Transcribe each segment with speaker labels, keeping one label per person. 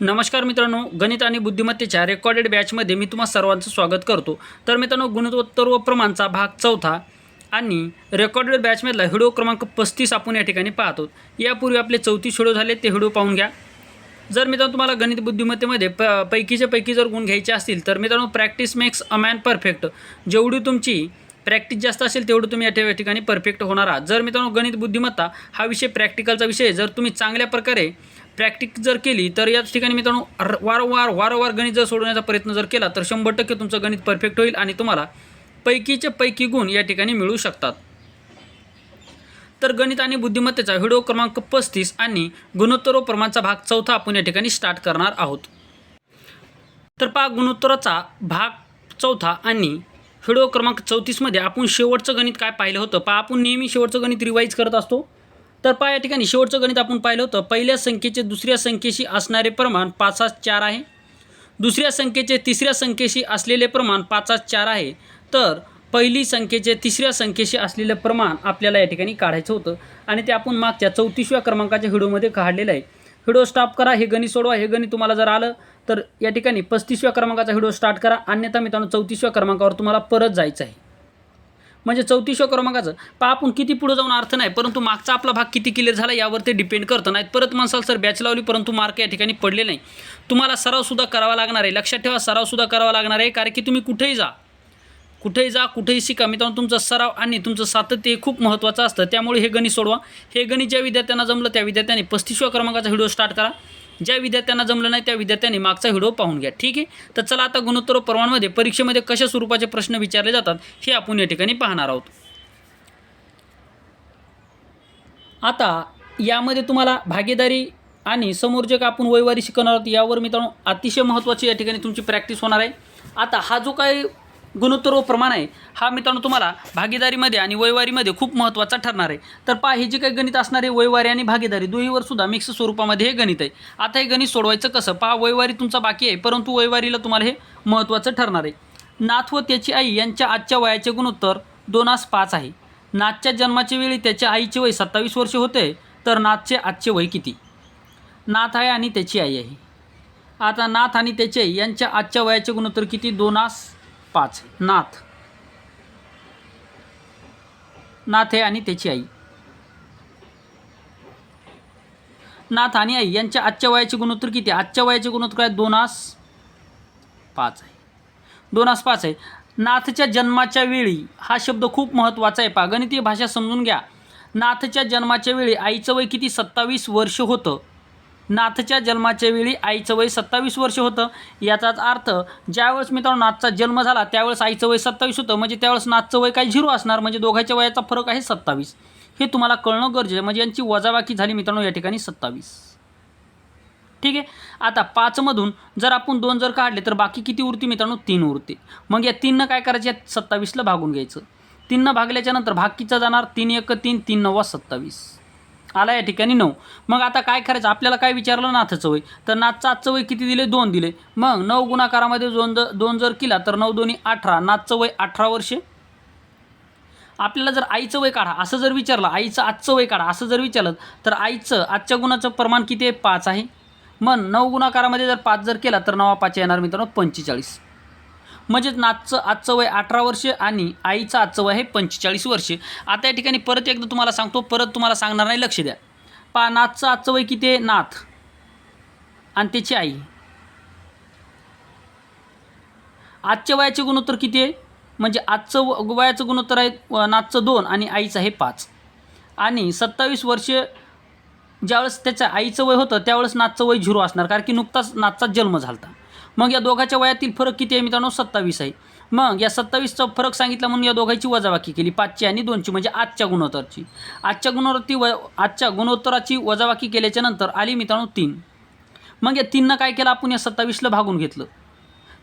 Speaker 1: नमस्कार मित्रांनो गणित आणि बुद्धिमत्तेच्या रेकॉर्डेड बॅचमध्ये मी तुम्हा सर्वांचं स्वागत करतो. तर मित्रांनो गुणोत्तर व प्रमाणचा भाग चौथा आणि रेकॉर्डेड बॅचमधला हिडो क्रमांक पस्तीस आपण या ठिकाणी पाहतो. यापूर्वी आपले चौतीस हिडो झाले ते हिडो पाहून घ्या. जर मित्रांनो तुम्हाला गणित बुद्धिमत्तेमध्ये प पैकीच्या पैकी जर गुण घ्यायचे असतील तर मित्रांनो practice makes a man perfect जेवढी तुमची प्रॅक्टिस जास्त असेल तेवढं तुम्ही या ठिकाणी परफेक्ट होणार आहात. जर मित्रांनो गणित बुद्धिमत्ता हा विषय प्रॅक्टिकलचा विषय जर तुम्ही चांगल्या प्रकारे प्रॅक्टिस जर केली तर याच ठिकाणी मित्रांनो वारंवार वारंवार गणित जर सोडवण्याचा प्रयत्न जर केला तर शंभर टक्के तुमचं गणित परफेक्ट होईल आणि तुम्हाला पैकीचे पैकी गुण या ठिकाणी मिळू शकतात. तर गणित आणि बुद्धिमत्तेचा व्हिडिओ क्रमांक पस्तीस आणि गुणोत्तर प्रमाणचा भाग चौथा आपण या ठिकाणी स्टार्ट करणार आहोत. तर पा गुणोत्तराचा भाग चौथा आणि व्हिडिओ क्रमांक चौतीसमध्ये आपण शेवटचं गणित काय पाहिलं होतं? पा आपण नेहमी शेवटचं गणित रिवाईज करत असतो. तर पहा या ठिकाणी शेवटचं गणित आपण पाहिलं होतं. पहिल्या संख्येचे दुसऱ्या संख्येशी असणारे प्रमाण पाचास चार आहे. दुसऱ्या संख्येचे तिसऱ्या संख्येशी असलेले प्रमाण पाचास चार आहे. तर पहिली संख्येचे तिसऱ्या संख्येशी असलेलं प्रमाण आपल्याला या ठिकाणी काढायचं होतं. आणि ते आपण मागच्या चौतीसव्या क्रमांकाच्या व्हिडिओमध्ये काढलेलं आहे. व्हिडिओ स्टॉप करा हे गणित सोडवा. हे गणित तुम्हाला जर आलं तर या ठिकाणी पस्तीसव्या क्रमांकाचा व्हिडिओ स्टार्ट करा. अन्यथा मित्रांनो चौतीसव्या क्रमांकावर तुम्हाला परत जायचं आहे. म्हणजे चौतीसव्या क्रमांकाचं पहा आपण किती पुढे जाऊन अर्थ नाही परंतु मागचा आपला भाग किती क्लिअर झाला यावर ते डिपेंड करतं. नाहीत परत म्हणसाल सर बॅच लावली परंतु मार्क या ठिकाणी पडले नाही. तुम्हाला सरावसुद्धा करावा लागणार आहे. लक्षात ठेवा सरावसुद्धा करावा लागणार आहे कारण की तुम्ही कुठेही जा. कुठेही जा कुठेही शिका. मित्रांनो तुमचा सराव आणि तुमचं सातत्य हे खूप महत्त्वाचं असतं. त्यामुळे हे गणित सोडवा. हे गणित ज्या विद्यार्थ्यांना जमलं त्या विद्यार्थ्यांनी पस्तीसव्या क्रमांकाचा व्हिडिओ स्टार्ट करा. ज्या विद्यार्थ्यांना जमलं नाही त्या विद्यार्थ्यांनी मागचा व्हिडिओ पाहून घ्या. ठीक आहे? तर चला आता गुणोत्तर प्रमाणमध्ये परीक्षेमध्ये कशा स्वरूपाचे प्रश्न विचारले जातात हे आपण या ठिकाणी पाहणार आहोत. आता यामध्ये तुम्हाला भागीदारी आणि समोर जे का आपण वैवारी शिकवणार आहोत यावर मित्रांनो अतिशय महत्त्वाची या ठिकाणी तुमची प्रॅक्टिस होणार आहे. आता हा जो काही गुणोत्तर व प्रमाण आहे. हा मित्रांनो तुम्हाला भागीदारीमध्ये आणि वैवारीमध्ये खूप महत्त्वाचा ठरणार आहे. तर पहा हे जे काही गणित असणार आहे वैवारी आणि भागीदारी दोन्हीवर सुद्धा मिक्स स्वरूपामध्ये हे गणित आहे. आता हे गणित सोडवायचं कसं? पहा वैवारी तुमचा बाकी आहे परंतु वैवारीला तुम्हाला हे महत्त्वाचं ठरणार आहे. नाथ व त्याची आई यांच्या आजच्या वयाचे गुणोत्तर दोन आस पाच आहे. नाथच्या जन्माच्या वेळी त्याच्या आईचे वय सत्तावीस वर्षे होते तर नाथचे आजचे वय किती? नाथ आहे आणि त्याची आई आहे. आता नाथ आणि त्याची आई यांच्या आजच्या वयाचे गुणोत्तर किती? दोन आस पाच. नाथ. नाथ आहे आणि त्याची आई. नाथ आणि आई यांच्या आजच्या वयाचे गुणोत्तर किती? आजच्या वयाचे गुणोत्तर आहे दोन आस पाच आहे. दोन आस पाच आहे. नाथच्या जन्माच्या वेळी हा शब्द खूप महत्त्वाचा आहे. पा गणितीय भाषा समजून घ्या. नाथच्या जन्माच्या वेळी आईचं वय किती? सत्तावीस वर्ष होतं. नाथच्या जन्माच्या वेळी आईचं वय सत्तावीस वर्ष होतं. याचाच अर्थ ज्यावेळेस मित्रांनो नाथचा जन्म झाला त्यावेळेस आईचं वय सत्तावीस होतं. म्हणजे त्यावेळेस नाथचं वय काय झिरो असणार म्हणजे दोघांच्या वयाचा फरक आहे सत्तावीस. हे तुम्हाला कळणं गरजेचं आहे. म्हणजे यांची वजाबाकी झाली मित्रांनो या ठिकाणी सत्तावीस. ठीक आहे? आता पाचमधून जर आपण दोन जर काढले तर बाकी किती उरते मित्रांनो? तीन उरते मग या तीननं काय करायचे? या सत्तावीसला भागून घ्यायचं. तीननं भागल्याच्यानंतर भाग किचा जाणार तीन एक तीन तीन नव्वा सत्तावीस. आला या ठिकाणी नऊ. मग आता काय करायचं? आपल्याला काय विचारलं? नाथचं वय. तर नाथचं आजचं वय किती दिले? दोन दिले. मग नऊ गुणाकारामध्ये दोन जर दोन जर केला तर नऊ दोन्ही अठरा. नाथचं वय अठरा वर्षे. आपल्याला जर आईचं वय काढा असं जर विचारलं आईचं आजचं वय काढा असं जर विचारलं तर आईचं आजच्या गुणाचं प्रमाण किती आहे? पाच आहे. मग नऊ गुणाकारामध्ये जर पाच जर केला तर नवा पाच येणार मित्रांनो पंचेचाळीस. म्हणजेच नाथचं आजचं वय अठरा वर्षे आणि आईचं आजचं वय आहे पंचेचाळीस वर्षे. आता या ठिकाणी परत एकदा तुम्हाला सांगतो परत तुम्हाला सांगणार नाही लक्ष द्या. पा नाथचं आजचं वय किती आहे? नाथ आणि त्याची आई. आजच्या वयाचे गुणोत्तर किती आहे? म्हणजे आजचं व- वयाचं गुणोत्तर आहे नाथचं दोन आणि आईचं आहे पाच. आणि सत्तावीस वर्षे ज्यावेळेस त्याच्या आईचं वय होतं त्यावेळेस नाथचं वय झिरो असणार कारण की नुकताच नाथचा जन्म झाला मग या दोघाच्या वयातील फरक किती आहे मित्रांनो? सत्तावीस आहे. मग या सत्तावीसचा फरक सांगितला म्हणून या दोघांची वजाबाकी केली. पाचची आणि दोनची म्हणजे आजच्या गुणोत्तरची. आजच्या गुणोत्तरी व आजच्या गुणोत्तराची वजाबाकी केल्याच्यानंतर आली मित्रांनो तीन. मग या तीननं काय केलं? आपण या सत्तावीसला भागून घेतलं.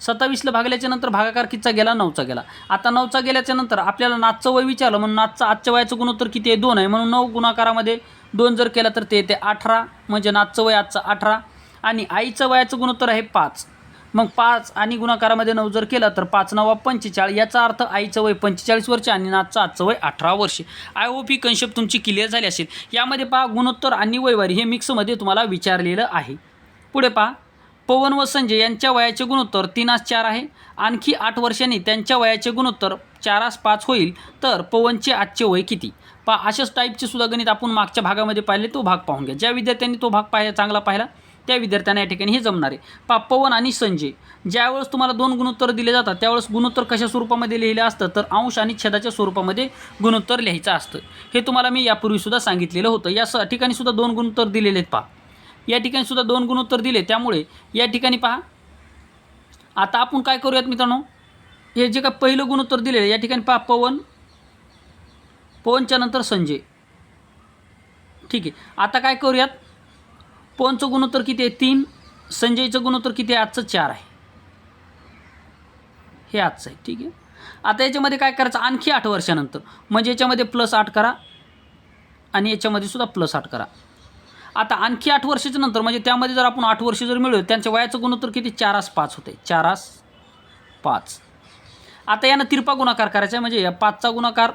Speaker 1: सत्तावीसला भागल्याच्या नंतर भागाकार कितीचा गेला? नऊचा गेला. आता नऊचा गेल्याच्यानंतर आपल्याला नाचचं वय विचारलं. म्हणून नाचचं आजच्या वयाचं गुणोत्तर किती आहे? दोन आहे. म्हणून नऊ गुणाकारामध्ये दोन जर केला तर ते येते अठरा. म्हणजे नाचचं वय आजचं अठरा. आणि आईचं वयाचं गुणोत्तर आहे पाच. मग पाच आणि गुणाकारामध्ये नऊ जर केला तर पाच नवा पंचेचाळीस. याचा अर्थ आईचं वय पंचेचाळीस वर्ष आणि नाथचं आजचं वय अठरा वर्षे. आय ओ पी कन्सेप्ट तुमची क्लिअर झाली असेल. यामध्ये पहा गुणोत्तर आणि वयवारी हे मिक्समध्ये तुम्हाला विचारलेलं आहे. पुढे पहा पवन व संजय यांच्या वयाचे गुणोत्तर तीनास चार आहे. आणखी आठ वर्षांनी त्यांच्या वयाचे गुणोत्तर चारास पाच होईल. तर पवनचे आजचे वय किती? पा अशाच टाईपचे सुद्धा गणित आपण मागच्या भागामध्ये पाहिले तो भाग पाहून घ्या. ज्या विद्यार्थ्यांनी तो भाग पाहिला चांगला पाहिला त्या विद्यार्थ्यांना या ठिकाणी हे जमणार आहे. पाप्पवन आणि संजय ज्यावेळेस तुम्हाला दोन गुणोत्तर दिले जातात त्यावेळेस गुणोत्तर कशा स्वरूपामध्ये लिहिलं असतं? तर अंश आणि छेदाच्या स्वरूपामध्ये गुणोत्तर लिहायचं असतं. हे तुम्हाला मी यापूर्वीसुद्धा सांगितलेलं होतं. या स ठिकाणी सुद्धा दोन गुणोत्तर दिलेले आहेत पहा. या ठिकाणी सुद्धा दोन गुणोत्तर दिले. त्यामुळे या ठिकाणी पहा. आता आपण काय करूयात मित्रांनो? हे जे काय पहिलं गुणोत्तर दिलेलं या ठिकाणी पहा पवन पवनच्या नंतर संजय. ठीक आहे. आता काय करूयात? पवनचं गुणोत्तर किती आहे? तीन. संजयचं गुणोत्तर किती आहे? आजचं चार आहे. हे आजचं आहे. ठीक आहे. आता याच्यामध्ये काय करायचं? आणखी आठ वर्षानंतर. म्हणजे याच्यामध्ये प्लस आठ करा. आणि याच्यामध्ये सुद्धा प्लस आठ करा. आता आणखी आठ वर्षाच्या नंतर म्हणजे त्यामध्ये जर आपण आठ वर्ष जर मिळवलं त्यांच्या वयाचं गुणोत्तर किती? चारास पाच होते. चारास पाच. आता यानं तिरपा गुणाकार करायचा आहे. म्हणजे या पाचचा गुणाकार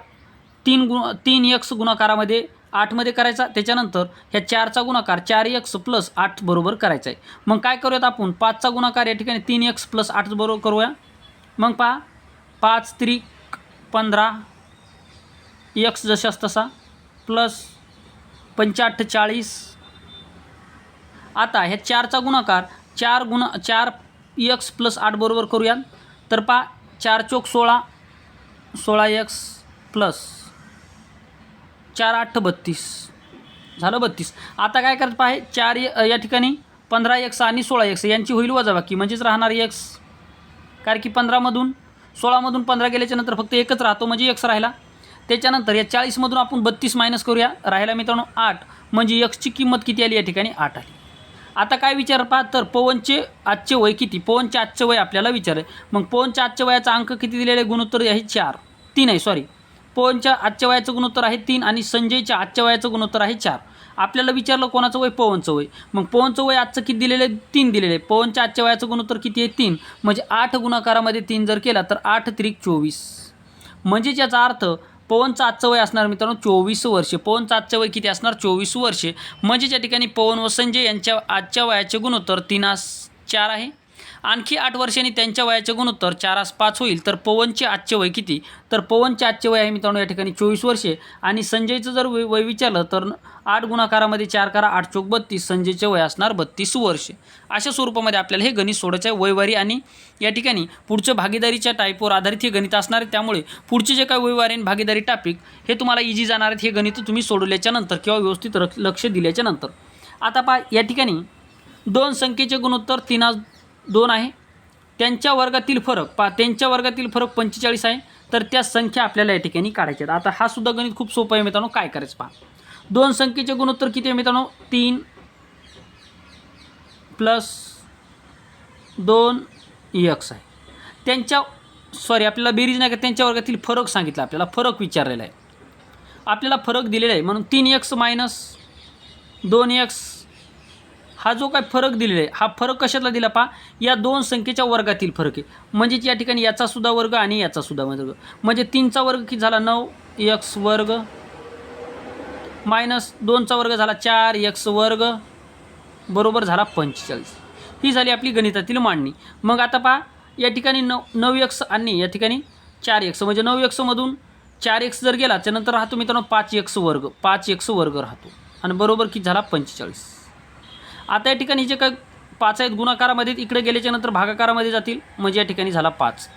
Speaker 1: तीन गुण तीन एक्स गुणाकारामध्ये आठमध्ये करायचा त्याच्यानंतर ह्या चारचा गुणाकार चार एक्स प्लस आठ बरोबर करायचा आहे. मग काय करूयात आपण? पाचचा गुणाकार या ठिकाणी तीन एक्स प्लस आठ बरोबर करूया. मग पहा पाच त्रिक पंधरा एक्स जशास तसा प्लस पंचाअठ्ठ चाळीस. आता ह्या चारचा गुणाकार चार गुणा चार एक्स प्लस आठ बरोबर करूया तर पा चार चोक सोळा सोळा एक्स प्लस चार आठ बत्तीस. झालं बत्तीस. आता काय करत पाहे? चार य- या ठिकाणी पंधरा एक्स आणि सोळा एक्स यांची होईल वजाबाकी. म्हणजेच राहणार एक्स कारण की पंधरामधून सोळामधून पंधरा गेल्याच्यानंतर फक्त एकच राहतो म्हणजे एक्स राहिला. त्याच्यानंतर या चाळीसमधून आपण बत्तीस मायनस करूया. राहिला मित्रांनो आठ. म्हणजे एक्सची किंमत किती आली या ठिकाणी? आठ आली. आता काय विचार पहा? तर पवनचे आजचे वय किती? पवनचे आजचे वय आपल्याला विचार आहे मग पवनच्या आजच्या वयाचा अंक किती दिलेला आहे? गुणोत्तर आहे चार. तीन आहे सॉरी पवनच्या आजच्या वयाचं गुणोत्तर आहे तीन आणि संजयच्या आजच्या वयाचं गुणोत्तर आहे चार. आपल्याला विचारलं कोणाचं वय पवनचं वय. मग पवनचं वय आजचं किती दिलेलं आहे? तीन दिलेलं आहे. पवनच्या आजच्या वयाचं गुणोत्तर किती आहे? तीन. म्हणजे आठ गुणाकारामध्ये तीन जर केला तर आठ त्रिक चोवीस. म्हणजेच याचा अर्थ पवनचं आजचं वय असणार मित्रांनो चोवीस वर्षे. पवनचं आजचं वय किती असणार? चोवीस वर्षे. म्हणजे ज्या ठिकाणी पवन व संजय यांच्या आजच्या वयाचे गुणोत्तर तीनास चार आहे. आणखी आठ वर्षांनी त्यांच्या वयाचे गुणोत्तर चारास पाच होईल. तर पवनचे आजचे वय किती? तर पवनचे आजचे वय आहे मित्रांनो या ठिकाणी चोवीस वर्षे. आणि संजयचं जर वय वय विचारलं तर आठ गुणाकारामध्ये चार करा आठ चोक बत्तीस. संजयचे वय असणार बत्तीस वर्षे. अशा स्वरूपामध्ये आपल्याला हे गणित सोडायचं आहे. वयवारी आणि या ठिकाणी पुढचं भागीदारीच्या टाईपवर आधारित हे गणित असणार आहे. त्यामुळे पुढचे जे काय वयवारी आणि भागीदारी टॉपिक हे तुम्हाला इझी जाणार आहेत. हे गणित तुम्ही सोडवल्याच्यानंतर किंवा व्यवस्थित लक्ष दिल्याच्यानंतर आता पा या ठिकाणी दोन संख्येचे गुणोत्तर तीना दोन आहे. त्यांच्या वर्गातील फरक पा त्यांच्या वर्गातील फरक पंचेचाळीस आहे तर त्या संख्या आपल्याला या ठिकाणी काढायच्या आहेत. आता हा सुद्धा गणित खूप सोपं आहे मित्रांनो काय करायचं पहा. दोन संख्येचे गुणोत्तर किती आहे मित्रांनो? तीन प्लस दोन एक्स आहे. त्यांच्या सॉरी आपल्याला बेरीज नाही का त्यांच्या वर्गातील फरक सांगितला आपल्याला फरक विचारलेला आहे. आपल्याला फरक दिलेला आहे म्हणून तीन एक्स मायनस दोन एक्स हा जो काय फरक दिलेला आहे हा फरक कशातला दिला पहा? या दोन संख्येच्या वर्गातील फरक आहे. म्हणजेच या ठिकाणी याचासुद्धा वर्ग आणि याचासुद्धा वर्ग. म्हणजे तीनचा वर्ग किती झाला? नऊ. एक्स वर्ग मायनस दोनचा वर्ग झाला चार. एक्स वर्ग बरोबर झाला पंचेचाळीस. ही झाली आपली गणितातील मांडणी. मग आता पहा या ठिकाणी नऊ नऊ एक्स आणि या ठिकाणी चार एक्स म्हणजे नऊ एक्समधून चार एक्स जर गेला त्यानंतर राहतो मित्रांनो पाच एक्स वर्ग. पाच एक्स वर्ग राहतो. आणि बरोबर किती झाला? पंचेचाळीस. आता या ठिकाणी जे काय पाच आहेत गुणाकारामध्ये इकडे गेल्याच्यानंतर भागाकारामध्ये जातील. म्हणजे या ठिकाणी झाला पाच.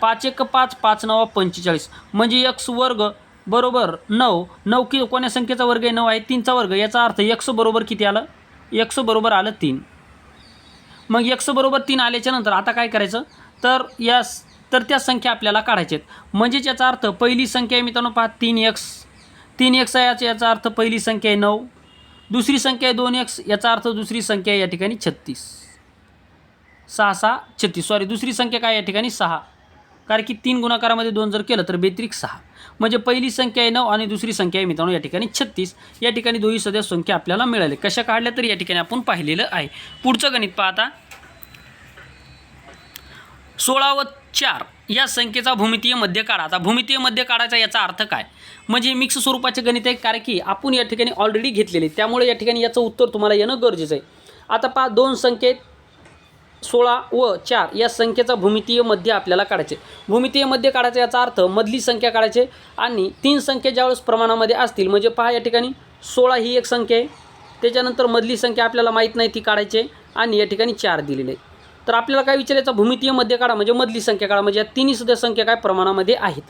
Speaker 1: पाच एक पाच पाच नवा पंचेचाळीस. म्हणजे एक्स वर्ग बरोबर नऊ. नऊ कि कोण्या संख्येचा वर्ग आहे? नऊ आहे. तीनचा वर्ग. याचा अर्थ एक्स बरोबर किती आलं? एक्स बरोबर आलं तीन. मग एक्स बरोबर तीन आल्याच्यानंतर आता काय करायचं? तर या तर त्या संख्या आपल्याला काढायच्या आहेत. म्हणजेच याचा अर्थ पहिली संख्या आहे मित्रांनो पहा तीन एक्स तीन एक्स आहे याचा- याचा अर्थ पहिली संख्या आहे नऊ. दुसरी संख्या आहे दोन एक्स याचा अर्थ दुसरी संख्या आहे या ठिकाणी छत्तीस. सहा सहा छत्तीस. सॉरी दुसरी संख्या काय या ठिकाणी? सहा. कारण की तीन गुणाकारामध्ये दोन जर केलं तर बेत्रिक सहा. म्हणजे पहिली संख्या आहे नऊ आणि दुसरी संख्या आहे मित्रांनो या ठिकाणी छत्तीस. या ठिकाणी दोन्ही सध्या संख्या आपल्याला मिळाली. कशा काढल्या तर या ठिकाणी आपण पाहिलेलं आहे. पुढचं गणित पाहता. सोळा व चार या संख्येचा भूमितीय मध्य काढा. आता भूमितीय मध्य काढायचा याचा अर्थ काय? म्हणजे मिक्स स्वरूपाचे गणित आहे कारण की आपण या ठिकाणी ऑलरेडी घेतलेले. त्यामुळे या ठिकाणी याचं उत्तर तुम्हाला येणं गरजेचं आहे. आता पहा दोन संख्येत सोळा व चार या संख्येचा भूमितीय मध्य आपल्याला काढायचे. भूमितीय मध्य काढायचा याचा अर्थ मधली संख्या काढायचे आणि तीन संख्या ज्यावेळेस प्रमाणामध्ये असतील म्हणजे पहा या ठिकाणी सोळा ही एक संख्या आहे. त्याच्यानंतर मधली संख्या आपल्याला माहीत नाही ती काढायची आहे आणि या ठिकाणी चार दिलेले आहे तर आपल्याला काय विचारायचं? भूमितीय मध्य काढा म्हणजे मधली संख्या काढा. म्हणजे या तिन्ही सुद्धा संख्या काय प्रमाणामध्ये आहेत.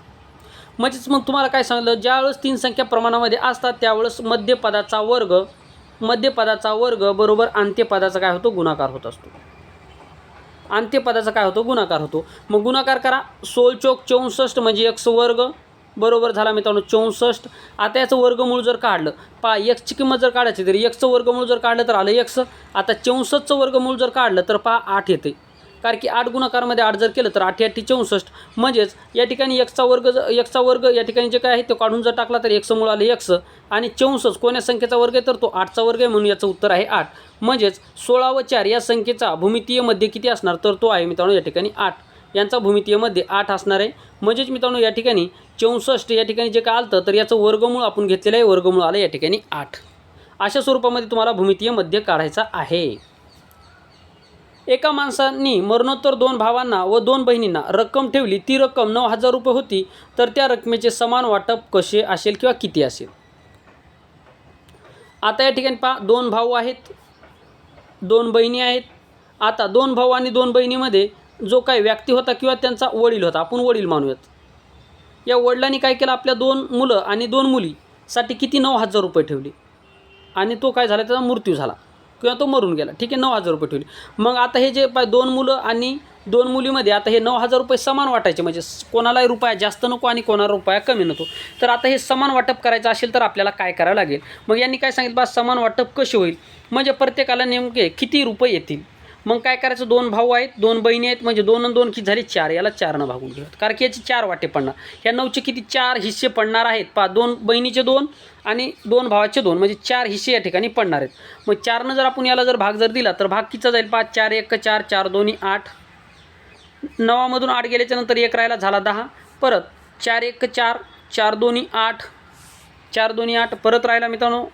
Speaker 1: म्हणजेच मग तुम्हाला काय सांगितलं ज्यावेळेस तीन संख्या प्रमाणामध्ये असतात त्यावेळेस मध्यपदाचा वर्ग मध्यपदाचा वर्ग बरोबर अंत्यपदाचा काय होतो? गुणाकार होत असतो. अंत्यपदाचा काय होतो? गुणाकार होतो. मग गुणाकार करा. सोळ चौक चौसष्ट म्हणजे एक्स वर्ग बरोबर झाला मित्रांनो चौसष्ट. आता याचं वर्गमूळ जर काढलं पा एक्सची किंमत जर काढायची तरी एक्सचं वर्गमूळ जर काढलं तर आलं एक्स आता चौसष्टचं वर्गमूळ जर काढलं तर पहा आठ येते. कारण की आठ गुणाकारमध्ये आठ जर केलं तर आठ आठ चौसष्ट. म्हणजेच या ठिकाणी एक्सचा वर्ग ज एक्सचा वर्ग या ठिकाणी जे काय आहे तो काढून जर टाकला तर एक्स मुळ आलं एक्स आणि चौसष्ट कोण्या संख्येचा वर्ग आहे तर तो आठचा वर्ग आहे म्हणून याचं उत्तर आहे आठ. म्हणजेच सोळा व चार या संख्येचा भूमितीयमध्ये किती असणार? तर तो आहे मित्रांनो या ठिकाणी आठ. यांचा भूमितीयमध्ये आठ असणार आहे. म्हणजेच मित्रांनो या ठिकाणी चौसष्ट या ठिकाणी जे काय आलं तर याचं वर्गमूळ आपण घेतलेलं आहे. वर्गमूळ आलं या ठिकाणी आठ. अशा स्वरूपामध्ये तुम्हाला भूमितीय मध्य काढायचा आहे. एका माणसांनी मरणोत्तर दोन भावांना व दोन बहिणींना रक्कम ठेवली ती रक्कम नऊ हजार रुपये होती तर त्या रकमेचे समान वाटप कसे असेल किंवा किती असेल? आता या ठिकाणी पहा दोन भाऊ आहेत दोन बहिणी आहेत. आता दोन भाऊ आणि दोन बहिणीमध्ये जो काही व्यक्ती होता किंवा त्यांचा वडील होता आपण वडील मानूयात. या वडिलांनी काय केलं? आपल्या दोन मुलं आणि दोन मुलीसाठी किती? नऊ हजार रुपये ठेवले. आणि तो काय झाला? त्याचा मृत्यू झाला. किंवा तो मरून गेला. ठीक आहे नऊ हजार रुपये ठेवले. मग आता हे जे पाय दोन मुलं आणि दोन मुलीमध्ये आता हे नऊ हजार रुपये समान वाटायचे. म्हणजे कोणालाही रुपया जास्त नको आणि कोणाला रुपया कमी नको. तर आता हे समान वाटप करायचं असेल तर आपल्याला काय करावं लागेल? मग यांनी काय सांगितलं? बा समान वाटप कसे होईल? म्हणजे प्रत्येकाला नेमके किती रुपये येतील? मग काय करायचं? दोन भाऊ आहेत दोन बहिणी आहेत म्हणजे दोन दोन किती झाले? चार. याला चारनं भागून घेऊयात. कारण की याचे चार वाटे पडणार. ह्या नऊचे किती? चार हिस्से पडणार आहेत. पा दोन बहिणीचे दोन आणि दोन भावाचे दोन. म्हणजे चार हिस्से या ठिकाणी पडणार आहेत. मग चारनं जर आपण याला जर भाग जर दिला तर भाग किचा जाईल? पाच चार एक चार चार दोन्ही आठ. नवामधून आठ गेल्याच्यानंतर एक राहिला झाला दहा. परत चार एक चार चार दोन्ही आठ. चार दोन्ही आठ. परत राहिला मित्रांनो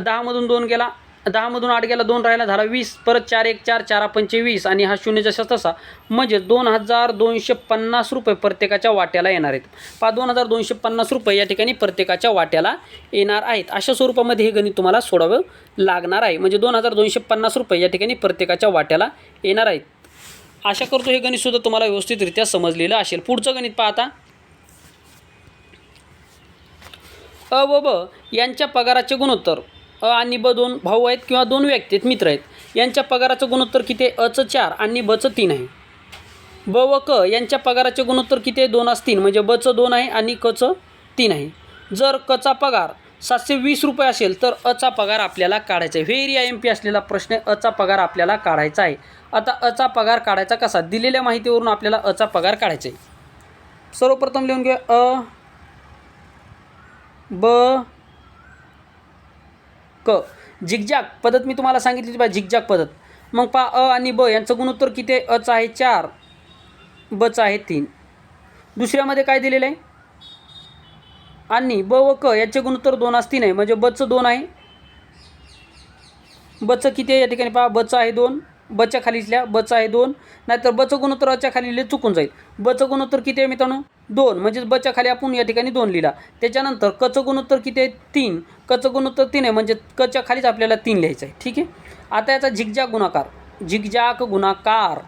Speaker 1: दहामधून दोन गेला दहामधून आठ गेला दोन राहिला झाला वीस परत चार एक चार चार पंचे वीस आणि हा शून्यचा शस तसा म्हणजे दोन हजार दोनशे पन्नास रुपये प्रत्येकाच्या वाट्याला येणार आहेत. पा दोन हजार दोनशे पन्नास रुपये या ठिकाणी प्रत्येकाच्या वाट्याला येणार आहेत. अशा स्वरूपामध्ये हे गणित तुम्हाला सोडावं लागणार आहे. म्हणजे दोन हजार दोनशे पन्नास रुपये या ठिकाणी प्रत्येकाच्या वाट्याला येणार आहेत. आशा करतो हे गणितसुद्धा तुम्हाला व्यवस्थितरित्या समजलेलं असेल. पुढचं गणित पाहता अ व ब यांच्या पगाराचे गुणोत्तर. अ आणि ब दोन भाऊ आहेत किंवा दोन व्यक्ती आहेत मित्र आहेत यांच्या पगाराचं गुणोत्तर किती आहे? अचं चार आणि बचं तीन आहे. ब व क यांच्या पगाराचे गुणोत्तर किती आहे? दोन असतील म्हणजे बचं दोन आहे आणि कचं तीन आहे. जर कचा पगार सातशे वीस रुपये असेल तर अचा पगार आपल्याला काढायचा आहे. व्हेरी आय एम पी असलेला प्रश्न आहे अचा पगार आपल्याला काढायचा आहे. आता अचा पगार काढायचा कसा? दिलेल्या माहितीवरून आपल्याला अचा पगार काढायचा आहे. सर्वप्रथम लिहून घ्या अ ब क झिकझॅक पद्धत मी तुम्हाला सांगितली होती बा झिकझॅक पद्धत. मग पा अ आणि ब यांचं गुणोत्तर किती आहे? अच आहे चार बच आहे तीन. दुसऱ्यामध्ये काय दिलेलं आहे? आणि ब व क याचे गुणोत्तर दोन असतील आहे. म्हणजे बचं दोन आहे. बचं किती आहे या ठिकाणी पहा बचं आहे दोन बच्या खालीतल्या बचं आहे दोन. नाहीतर बचं गुणोत्तर अच्या खाली चुकून जाईल. बचं गुणोत्तर किती आहे मित्रांनो? दोन म्हणजेच बच्या खाली आपण या ठिकाणी दोन लिहिला. त्याच्यानंतर कचं गुणोत्तर किती आहे? तीन. कचं गुणोत्तर तीन आहे म्हणजे कच्या खालीच आपल्याला तीन लिहायचं आहे. ठीक आहे? आता याचा झिकझॅक गुणाकार. झिकझॅक गुणाकार.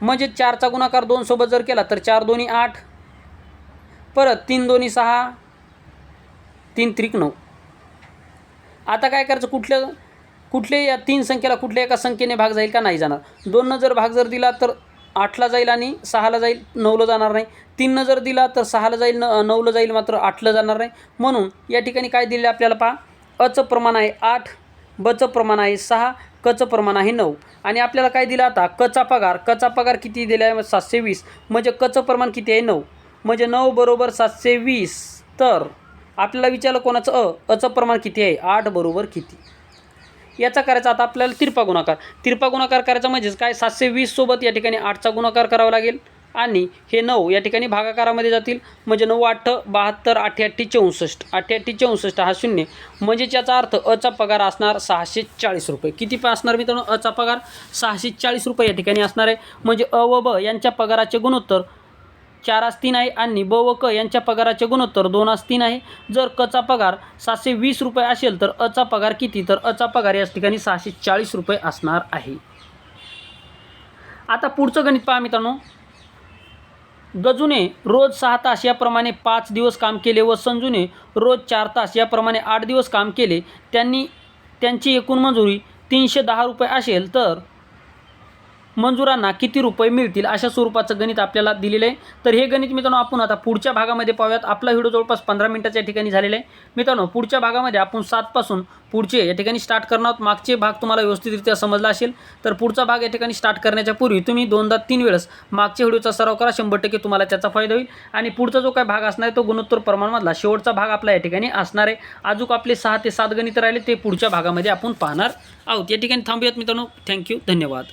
Speaker 1: म्हणजे चारचा गुणाकार दोन सोबत जर केला तर चार दोन्ही आठ. परत तीन दोन्ही सहा. तीन त्रिक नऊ. आता काय करायचं? कुठल्या कुठल्या या तीन संख्येला कुठल्या एका संख्येने भाग जाईल का? नाही जाणार. दोननं जर भाग जर दिला तर आठला जाईल आणि सहाला जाईल नऊला जाणार नाही. तीननं जर दिला तर सहाला जाईल न नऊला जाईल मात्र आठला जाणार नाही. म्हणून या ठिकाणी काय दिले आपल्याला पहा? अचं प्रमाण आहे आठ बचं प्रमाण आहे सहा कचं प्रमाण आहे नऊ. आणि आपल्याला काय दिलं आता? कचा पगार. कचा पगार किती दिला आहे? सातशे वीस. म्हणजे कचं प्रमाण किती आहे? नऊ. म्हणजे नऊ बरोबर सातशे वीस. तर आपल्याला विचारलं कोणाचं? अ. अचं प्रमाण किती आहे? आठ बरोबर किती? याचा करायचा आता आपल्याला तिरपा गुणाकार. तिरपा गुणाकार करायचा म्हणजेच काय? सातशे वीस सोबत या ठिकाणी आठचा गुणाकार करावा लागेल. आणि हे नऊ या ठिकाणी भागाकारामध्ये जातील. म्हणजे नऊ आठ बहात्तर आठे चौसष्ट. आठे चौसष्ट हा शून्य. म्हणजेच याचा अर्थ अचा पगार असणार सहाशे चाळीस रुपये. किती असणार मित्रांनो? अचा पगार सहाशे चाळीस रुपये या ठिकाणी असणार आहे. म्हणजे अ व ब यांच्या पगाराचे गुणोत्तर चार आज तीन आहे आणि ब व क यांच्या पगाराचे गुणोत्तर दोन आज तीन आहे जर कचा पगार सातशे वीस रुपये असेल तर अचा पगार किती? तर अचा पगार याच ठिकाणी सहाशे चाळीस रुपये असणार आहे. आता पुढचं गणित पहा मित्रांनो. गजूने रोज सहा तास याप्रमाणे पाच दिवस काम केले व संजूने रोज चार तास याप्रमाणे आठ दिवस काम केले. त्यांनी त्यांची एकूण मंजुरी तीनशे दहा रुपये असेल तर मंजुरांना किती रुपये मिळतील अशा स्वरूपाचं गणित आपल्याला दिलेलं आहे. तर हे गणित मित्रांनो आपण आता पुढच्या भागामध्ये पाहूयात. आपला व्हिडिओ जवळपास पंधरा मिनिटाच्या ठिकाणी झालेला आहे. मित्रांनो पुढच्या भागामध्ये आपण सातपासून पुढचे या ठिकाणी स्टार्ट करणार आहोत. मागचे भाग तुम्हाला व्यवस्थितरित्या समजला असेल. तर पुढचा भाग या ठिकाणी स्टार्ट करण्याच्या पूर्वी तुम्ही दोनदा तीन वेळेस मागच्या व्हिडिओचा सराव करा. शंभर टक्के तुम्हाला त्याचा फायदा होईल. आणि पुढचा जो काय भाग असणार आहे तो गुणोत्तर प्रमाणमधला शेवटचा भाग आपला या ठिकाणी असणार आहे. अजून आपले सहा ते सात गणित राहिले ते पुढच्या भागामध्ये आपण पाहणार आहोत. या ठिकाणी थांबूयात मित्रांनो. थँक्यू धन्यवाद.